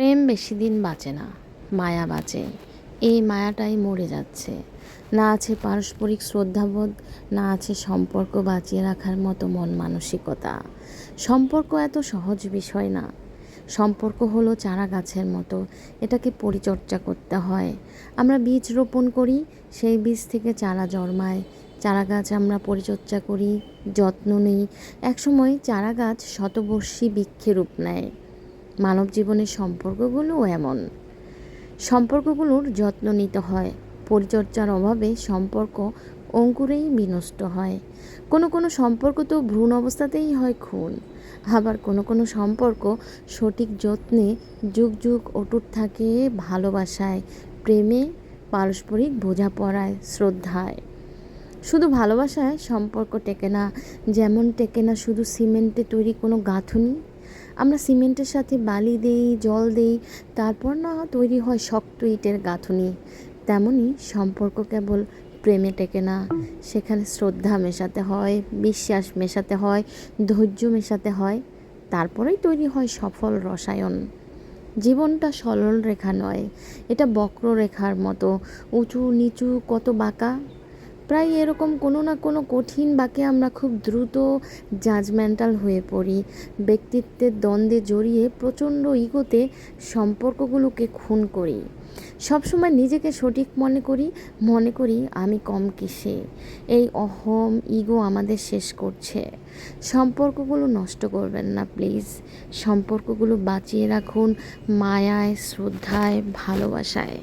প্রেম বেশি দিন বাঁচে না, মায়া বাঁচে। এই মায়াটাই মরে যাচ্ছে। না আছে পারস্পরিক শ্রদ্ধাবোধ, না আছে সম্পর্ক বাঁচিয়ে রাখার মতো মন মানসিকতা। সম্পর্ক এত সহজ বিষয় না। সম্পর্ক হলো চারা গাছের মতো, এটাকে পরিচর্যা করতে হয়। আমরা বীজ রোপণ করি, সেই বীজ থেকে চারা জন্মায়। চারা গাছ আমরা পরিচর্যা করি, যত্ন নিই। একসময় চারা গাছ শতবর্ষী বৃক্ষে রূপ নেয়। মানব জীবনের সম্পর্কগুলোও এমন। সম্পর্কগুলোর যত্ন নিতে হয়। পরিচর্যার অভাবে সম্পর্ক অঙ্কুরেই বিনষ্ট হয়। কোনো কোনো সম্পর্ক তো ভ্রূণ অবস্থাতেই হয় খুন। আবার কোনো কোনো সম্পর্ক সঠিক যত্নে যুগ যুগ অটুট থাকে ভালোবাসায়, প্রেমে, পারস্পরিক বোঝাপড়ায়, শ্রদ্ধায়। শুধু ভালোবাসায় সম্পর্ক টেকে না, যেমন টেকে না শুধু সিমেন্টে তৈরি কোনো গাঁথুনি আমরা সিমেন্টের সাথে বালি দেই, জল দেই, তারপর না তৈরি হয় শক্ত ইটের গাঁথুনি। তেমনই সম্পর্ক কেবল প্রেমে টেকে না। সেখানে শ্রদ্ধা মেশাতে হয়, বিশ্বাস মেশাতে হয়, ধৈর্য মেশাতে হয়। তারপরেই তৈরি হয় সফল রসায়ন। জীবনটা সরল রেখা নয়, এটা বক্ররেখার মতো। উঁচু, নিচু, কত বাঁকা। প্রায় এরকম কোনো না কোনো কঠিন বাঁকে আমরা খুব দ্রুত জাজমেন্টাল হয়ে পড়ি। ব্যক্তিত্বের দ্বন্দ্বে জড়িয়ে প্রচণ্ড ইগোতে সম্পর্কগুলোকে খুন করি। সবসময় নিজেকে সঠিক মনে করি মনে করি আমি কম কিসে এই অহম ইগো আমাদের শেষ করছে। সম্পর্কগুলো নষ্ট করবেন না, প্লিজ। সম্পর্কগুলো বাঁচিয়ে রাখুন মায়ায়, শ্রদ্ধায়, ভালোবাসায়।